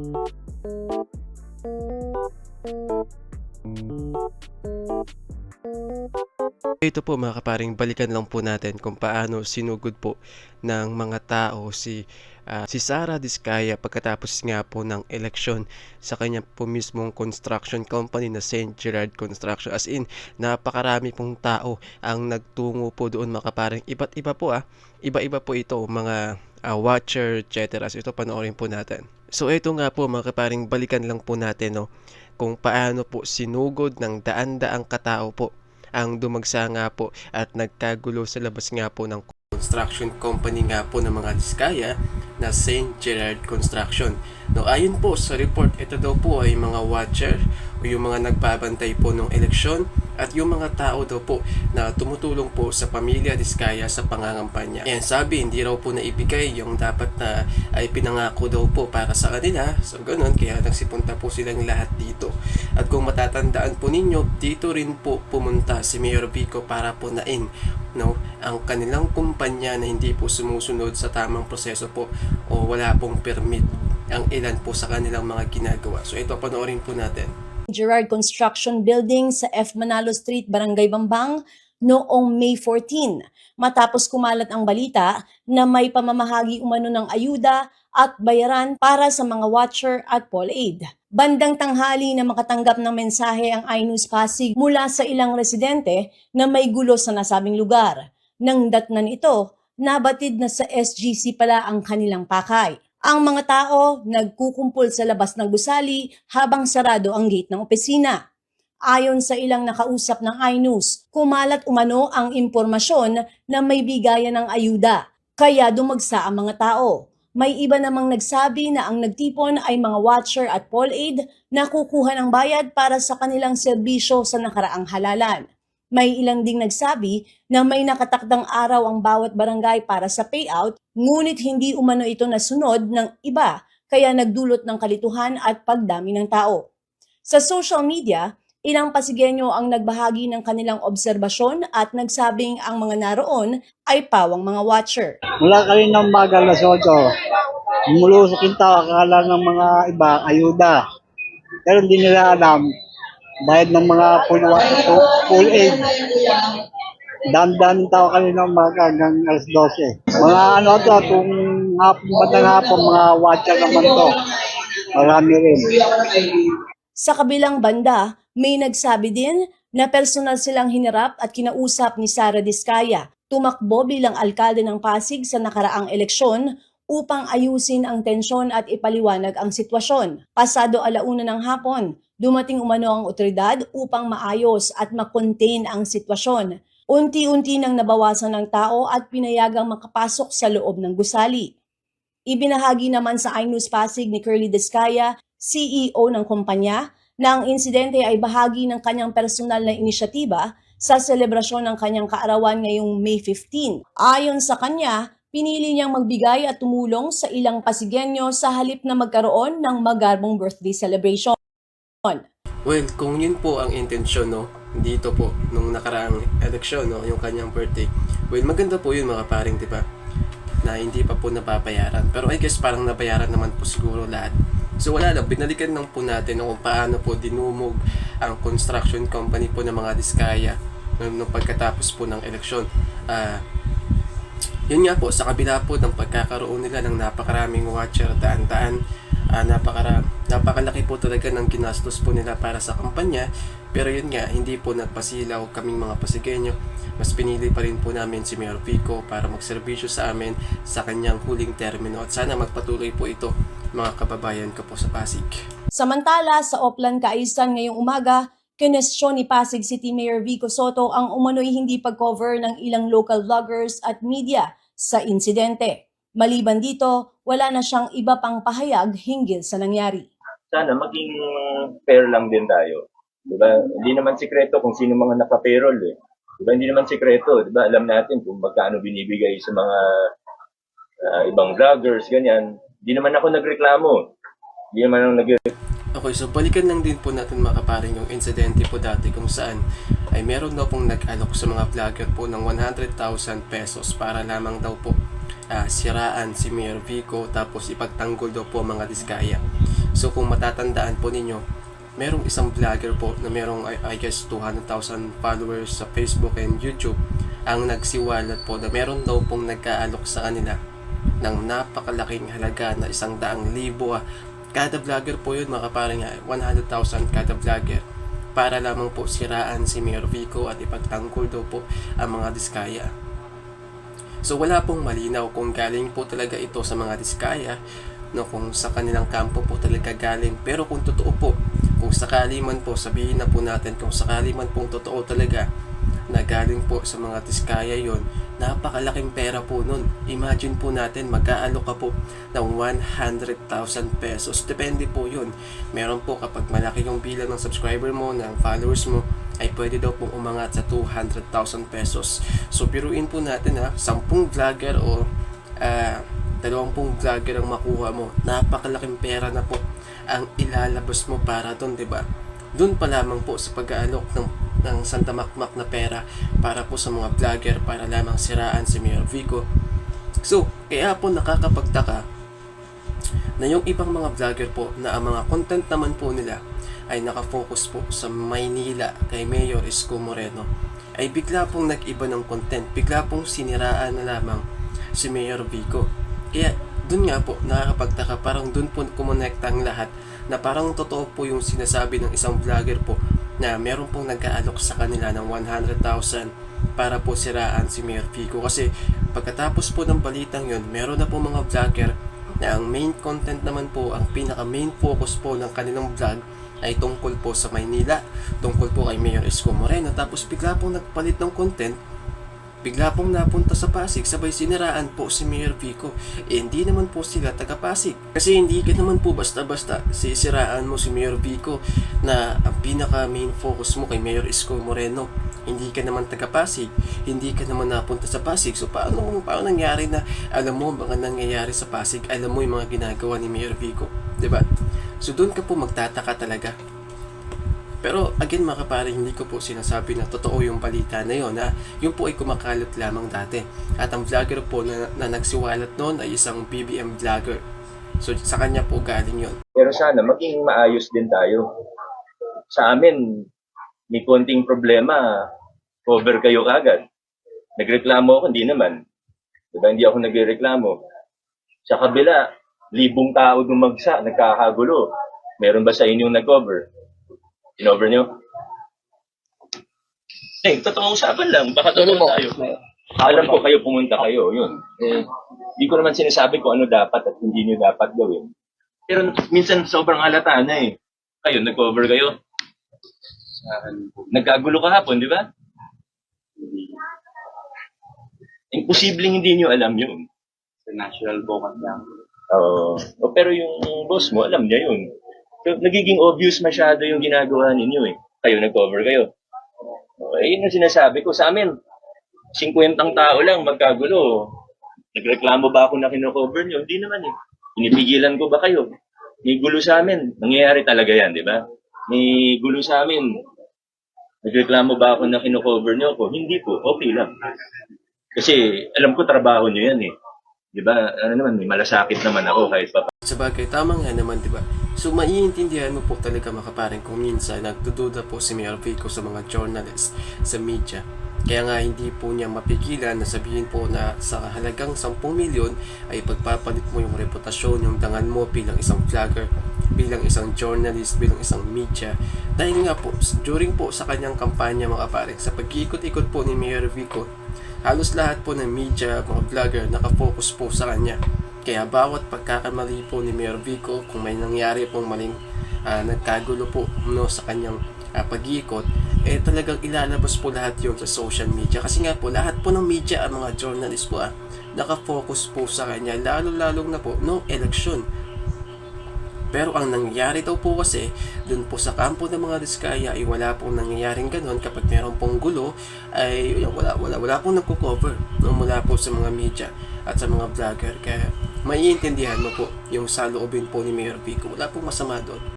you Ito po mga kaparing, balikan lang po natin kung paano sinugod po ng mga tao si ah, si Sara Diskaya pagkatapos nga po ng eleksyon sa kanya po mismong construction company na St. Gerard Construction. As in, napakarami pong tao ang nagtungo po doon mga kaparing. Iba't iba po ah. Iba-iba po ito, mga ah, watcher, etc. So ito panoorin po natin. So ito nga po mga kaparing, balikan lang po natin no, kung paano po sinugod ng daan-daang katao po ang dumagsa nga po at nagkagulo sa labas nga po ng construction company nga po ng mga Diskaya na St. Gerard Construction. No, ayon po sa report, ito daw po ay mga watcher o yung mga nagbabantay po ng eleksyon at yung mga tao daw po na tumutulong po sa pamilya Diskaya sa pangangampanya. Yan sabi, hindi raw po naibigay yung dapat na ay pinangako daw po para sa kanila. So ganun, kaya nagsipunta po silang lahat dito. At kung matatandaan po ninyo, dito rin po pumunta si Mayor Vico para po nain no, ang kanilang kumpanya na hindi po sumusunod sa tamang proseso po o wala pong permit ang ilan po sa kanilang mga ginagawa. So ito, panoorin po natin. Gerard Construction Building sa F. Manalo Street, Barangay Bambang noong May 14 matapos kumalat ang balita na may pamamahagi umano ng ayuda at bayaran para sa mga watcher at poll aid. Bandang tanghali na makatanggap ng mensahe ang iNews Pasig mula sa ilang residente na may gulo sa nasabing lugar. Nang datnan ito, nabatid na sa SGC pala ang kanilang pakay. Ang mga tao nagkukumpol sa labas ng gusali habang sarado ang gate ng opisina. Ayon sa ilang nakausap ng iNews, kumalat umano ang impormasyon na may bigayan ng ayuda, kaya dumagsa ang mga tao. May iba namang nagsabi na ang nagtipon ay mga watcher at poll aid na kukuha ng bayad para sa kanilang serbisyo sa nakaraang halalan. May ilang ding nagsabi na may nakatakdang araw ang bawat barangay para sa payout, ngunit hindi umano ito nasunod ng iba, kaya nagdulot ng kalituhan at pagdami ng tao. Sa social media, ilang Pasigenyo ang nagbahagi ng kanilang obserbasyon at nagsabing ang mga naroon ay pawang mga watcher. Mula kanina ng maga alas 8, mulusok yung tao, akala ng mga iba, ayuda. Pero hindi nila alam, bayad ng mga full, full, aid. Dami-dami tao kanina ng maga hanggang alas 12. Mga ano to, kung hapon, batang hapon, mga watcher naman to. Marami rin. Sa kabilang banda, may nagsabi din na personal silang hinarap at kinausap ni Sara Diskaya, tumakbo bilang alkalde ng Pasig sa nakaraang eleksyon upang ayusin ang tensyon at ipaliwanag ang sitwasyon. Pasado alauna ng hapon, dumating umano ang otoridad upang maayos at makontain ang sitwasyon. Unti-unti nang nabawasan ng tao at pinayagang makapasok sa loob ng gusali. Ibinahagi naman sa iNews Pasig ni Curly Descaya, CEO ng kumpanya, na ang insidente ay bahagi ng kanyang personal na inisyatiba sa selebrasyon ng kanyang kaarawan ngayong May 15. Ayon sa kanya, pinili niyang magbigay at tumulong sa ilang Pasigenyo sa halip na magkaroon ng magarbong birthday celebration. Well, kung yun po ang intensyon, no, dito po, nung nakaraang eleksyon, no, yung kanyang birthday, well, maganda po yun mga paring, di ba? Na hindi pa po nababayaran. Pero I guess parang nabayaran naman po siguro lahat. So wala lang, binalikan lang po natin no, kung paano po dinumog ang construction company po ng mga Diskaya nung, nung pagkatapos po ng eleksyon. Ah, yun nga po, sa kabila po ng pagkakaroon nila ng napakaraming watcher, daan-daan, ah, napakara, napakalaki po talaga ng ginastos po nila para sa kampanya. Pero yun nga, hindi po nagpasilaw kaming mga Pasigenyo. Mas pinili pa rin po namin si Mayor Pico para magserbisyo sa amin sa kanyang huling termino. At sana magpatuloy po ito mga kababayan ko po sa Pasig. Samantala, sa Oplan Kaisan ngayong umaga, kinestyon ni Pasig City Mayor Vico Soto ang umano'y hindi pag-cover ng ilang local vloggers at media sa insidente. Maliban dito, wala na siyang iba pang pahayag hinggil sa nangyari. Sana maging fair lang din tayo. Diba? Hindi naman sikreto kung sino mga naka-payroll eh. Diba? Hindi naman sikreto. Diba? Alam natin kung magkano binibigay sa mga ah, ibang vloggers, ganyan. Hindi naman ako nagreklamo. Hindi naman ako nag Okay, so balikan lang din po natin mga kaparing yung insidente po dati kung saan ay meron daw pong nag-alok sa mga vlogger po ng 100,000 pesos para lamang daw po ah, siraan si Mayor Vico tapos ipagtanggol daw po mga diskaya. So kung matatandaan po ninyo, merong isang vlogger po na merong I, I guess 200,000 followers sa Facebook and YouTube ang nagsiwalat po na meron daw pong nagkaalok sa kanila ng napakalaking halaga na isang daang libo ah. Kada vlogger po yun mga kaparing ah, 100,000 kada vlogger para lamang po siraan si Mayor Vico at ipagtanggol daw po ang mga diskaya. So wala pong malinaw kung galing po talaga ito sa mga diskaya no kung sa kanilang kampo po talaga galing. Pero kung totoo po kung sakali man po sabihin na po natin kung sakali man pong totoo talaga na galing po sa mga diskaya yon napakalaking pera po nun. Imagine po natin mag-aalok ka po ng 100,000 pesos. Depende po yun. Meron po kapag malaki yung bilang ng subscriber mo ng followers mo ay pwede daw pong umangat sa 200,000 pesos. So piruin po natin ha 10 vlogger o ah, dalawampung vlogger ang makuha mo, napakalaking pera na po ang ilalabas mo para doon, di ba? Doon pa lamang po sa pag-aalok ng, ng Santa Makmak na pera para po sa mga vlogger para lamang siraan si Mayor Vico. So, kaya po nakakapagtaka na yung ibang mga vlogger po na ang mga content naman po nila ay nakafocus po sa Maynila kay Mayor Isko Moreno ay bigla pong nag-iba ng content, bigla pong siniraan na lamang si Mayor Vico. Kaya dun nga po, nakakapagtaka, parang dun po kumonekta ang lahat na parang totoo po yung sinasabi ng isang vlogger po na meron pong nag-aalok sa kanila ng 100,000 para po siraan si Mayor Vico. Kasi pagkatapos po ng balitang yun, meron na po mga vlogger na ang main content naman po, ang pinaka main focus po ng kanilang vlog ay tungkol po sa Maynila, tungkol po kay Mayor Isko Moreno. Tapos bigla pong nagpalit ng content bigla pong napunta sa Pasig sabay siniraan po si Mayor Vico. Eh, hindi naman po sila taga Pasig kasi hindi ka naman po basta-basta sisiraan mo si Mayor Vico na ang pinaka main focus mo kay Mayor Isko Moreno. Hindi ka naman taga Pasig hindi ka naman napunta sa Pasig. So paano paano nangyari na alam mo mga nangyayari sa Pasig alam mo yung mga ginagawa ni Mayor Vico 'di ba? So doon ka po magtataka talaga pero again mga kapare, hindi ko po sinasabi na totoo yung balita na yun. Ha? Yun po ay kumakalat lamang dati. At ang vlogger po na, na nagsiwalat noon ay isang BBM vlogger. So sa kanya po galing yun. Pero sana maging maayos din tayo. Sa amin, may konting problema, cover kayo kagad. Nagreklamo ako, hindi naman. Diba, hindi ako nagreklamo. Sa kabila, libong tao dumagsa, nagkakagulo. Meron ba sa inyong nag-cover? Inover nyo? Eh, totoong usapan lang. Baka totoo tayo. Alam ko kayo pumunta kayo, yun. Eh, hindi ko naman sinasabi kung ano dapat at hindi nyo dapat gawin. Pero minsan sobrang halata na eh. Kayo, nag-cover kayo. Nagkagulo kahapon, di ba? Imposibleng hindi nyo alam yun. Sa national vocal lang. Oo. O, pero yung boss mo, alam niya yun. Nagiging obvious masyado yung ginagawa ninyo eh. Kayo nag-cover kayo. O, eh, yun ang sinasabi ko. Sa amin, 50 tao lang magkagulo. Nagreklamo ba ako na kino-cover nyo? Hindi naman eh. Pinipigilan ko ba kayo? May gulo sa amin. Nangyayari talaga yan, di ba? May gulo sa amin. Nagreklamo ba ako na kino-cover nyo ako? Hindi po. Okay lang. Kasi alam ko trabaho nyo yan eh. Di ba? Ano naman, may malasakit naman ako kahit pa Sa bagay, tama nga naman, di ba? So, maiintindihan mo po talaga makaparing kung minsan nagdududa po si Mayor Vico sa mga journalists, sa media. Kaya nga hindi po niya mapigilan na sabihin po na sa halagang 10 milyon ay pagpapalit mo yung reputasyon, yung dangan mo bilang isang vlogger, bilang isang journalist, bilang isang media. Dahil nga po, during po sa kanyang kampanya mga pare, sa pag-ikot-ikot po ni Mayor Vico, halos lahat po ng media, mga vlogger, nakafocus po sa kanya. Kaya bawat pagkakamali po ni Mayor Vico, kung may nangyari pong maling ah, nagkagulo po no, sa kanyang ah, pag-iikot, eh talagang ilalabas po lahat yun sa social media. Kasi nga po, lahat po ng media, ang mga journalist po ah, nakafocus po sa kanya, lalo-lalong na po noong eleksyon. Pero ang nangyayari daw po kasi, dun po sa kampo ng mga diskaya ay wala pong nangyayaring ganun kapag meron pong gulo ay wala, wala, wala pong nagko-cover no, mula po sa mga media at sa mga vlogger. Kaya maiintindihan mo po yung saloobin po ni Mayor Vico. Wala pong masama doon.